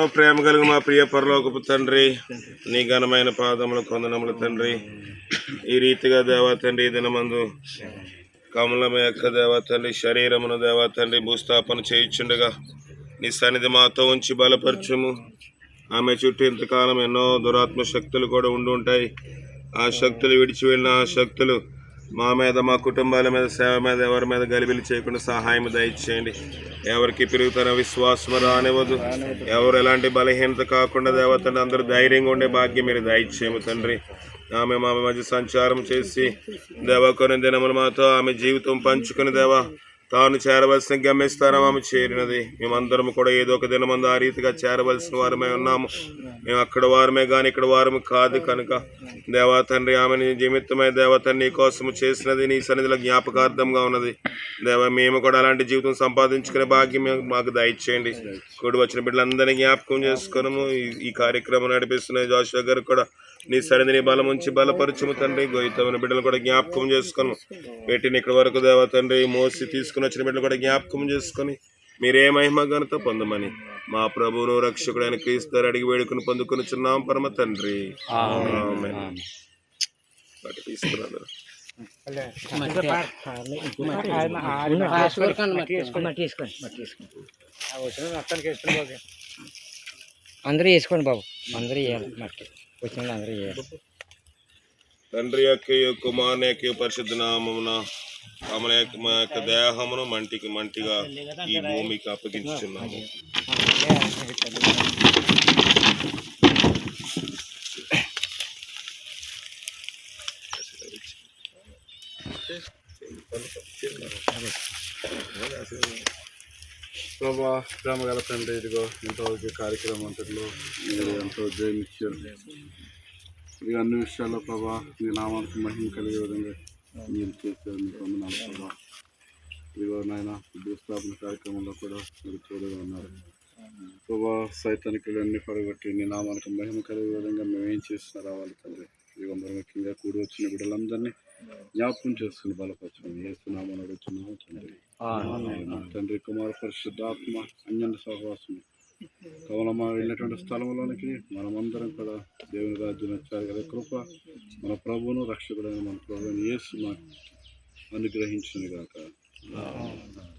ఎంతో ప్రేమ కలిగిన మా ప్రియ పరలోకపు తండ్రి నీ ఘనమైన పాదములు కొందనములు తండ్రి. ఈ రీతిగా దేవా తండ్రి దినమందు కమలం యొక్క దేవా తండ్రి శరీరమును దేవా తండ్రి భూస్థాపన చేయించుండగా నీ సన్నిధి మాతో ఉంచి బలపరచుము. ఆమె చుట్టూ ఇంతకాలం ఎన్నో దురాత్మ శక్తులు కూడా ఉండి ఉంటాయి ఆ శక్తులు విడిచి వెళ్ళిన ఆ శక్తులు మా మీద మా కుటుంబాల మీద సేవ మీద ఎవరి మీద గలిబిలి చేయకుండా సహాయం దయచేయండి. ఎవరికి పెరుగుతున్న విశ్వాసం రానివ్వదు. ఎవరు ఎలాంటి బలహీనత కాకుండా దేవతండ్రి అందరూ ధైర్యంగా ఉండే భాగ్యం మీరు దయచేయము తండ్రి. ఆమె మా మధ్య సంచారం చేసి దేవ కొన్ని దినములు మాతో ఆమె జీవితం పంచుకుని దేవా తాను చేరవలసిన గమ్యస్థానం ఆమె చేరినది. మేమందరం కూడా ఏదో ఒక దినమందు ఆ రీతిగా చేరవలసిన వారమే ఉన్నాము. మేము అక్కడ వారమే కానీ ఇక్కడ వారము కాదు కనుక. దేవా తండ్రి ఆమెని నిమిత్తమై దేవా తండ్రి నీ కోసం చేసినది నీ సన్నిధిలో జ్ఞాపకార్థంగా ఉన్నది. దేవ మేము కూడా అలాంటి జీవితం సంపాదించుకునే భాగ్యం మేము- మాకు దయచేయండి. కూడి వచ్చిన బిడ్డలందరినీ జ్ఞాపకం చేసుకున్నాము ఈ- కార్యక్రమం నడిపిస్తున్న జోషి గారు కూడా నీ సన్నిధిని బలం ఉంచి బలపరచుము తండ్రి. గోయితమైన బిడ్డలు కూడా జ్ఞాపకం చేసుకును పెట్టిన ఇక్కడ వరకు దేవ తండ్రి మోసి తీసుకుని వచ్చిన బిడ్డలు కూడా జ్ఞాపకం చేసుకొని మీరే మహిమ ఘనత పొందమని మా ప్రభువును రక్షకుడైన క్రీస్తు అడిగి వేడుకుని పొందుకుని చున్నాం పరమ తండ్రి. ఆమేన్. వాటి తీసుకురాదు. అందరూ వేసుకోండి బాబు. అందరూ వేయాలి మట్టి వచ్చిన తండ్రి యొక్క కుమారుని యొక్క పరిశుద్ధ నామమున ఆమె యొక్క మా యొక్క దేహమును మంటికి మంటిగా ఈ భూమికి అప్పగించుచున్నాము. ప్రభా ప్రేమ గల తండ్రి ఇదిగో ఇంతవరకు కార్యక్రమం అంతట్లో మీరు ఎంతో జయమిచ్చారు. ఇది అన్ని విషయాల్లో ప్రభా మీ నామానికి మహిమ కలిగే విధంగా మీరు చేశారు. మీ పొందనాలు ప్రభా. ఇదిగో నాయన భూస్థాపన కార్యక్రమంలో కూడా మీరు తోడుగా ఉన్నారు. ప్రభా సైతానికి అన్ని పడగొట్టి నీ నామానికి మహిమ కలిగే విధంగా మేము ఏం చేస్తున్నా రావాలి తండ్రి. ఇదిగో మరి ముఖ్యంగా కూడి వచ్చిన బిడ్డలందరినీ జ్ఞాపకం చేసుకుని బలపరచమని ఏసునామని అడుగుతున్నాము తండ్రి. తండ్రి కుమార పరిశుద్ధాత్మ అన్యన సహవాసం కవలమ్మ వెళ్ళినటువంటి స్థలంలోనికి మనమందరం కూడా దేవుని రాజ్యం వచ్చారు కదా. కృప మన ప్రభువును రక్షకుడైన మన ప్రభువుని యేసు మాకు అనుగ్రహించింది గాక.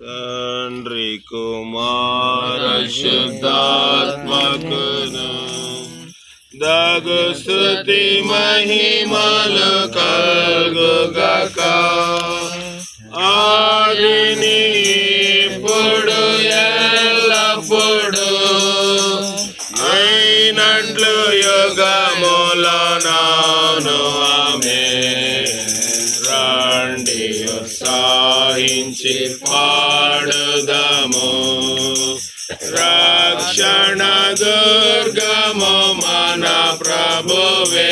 తండ్రి కుమార శుద్ధాత్మకును దగు స్థుతి మహిమలు కల్గుగాక ఆదిని ఇప్పుడు ఎల్లప్పుడు అయినట్లు యుగముల నాను ఆమె రండి సాహించి పాడుదము రక్షణ Samuel.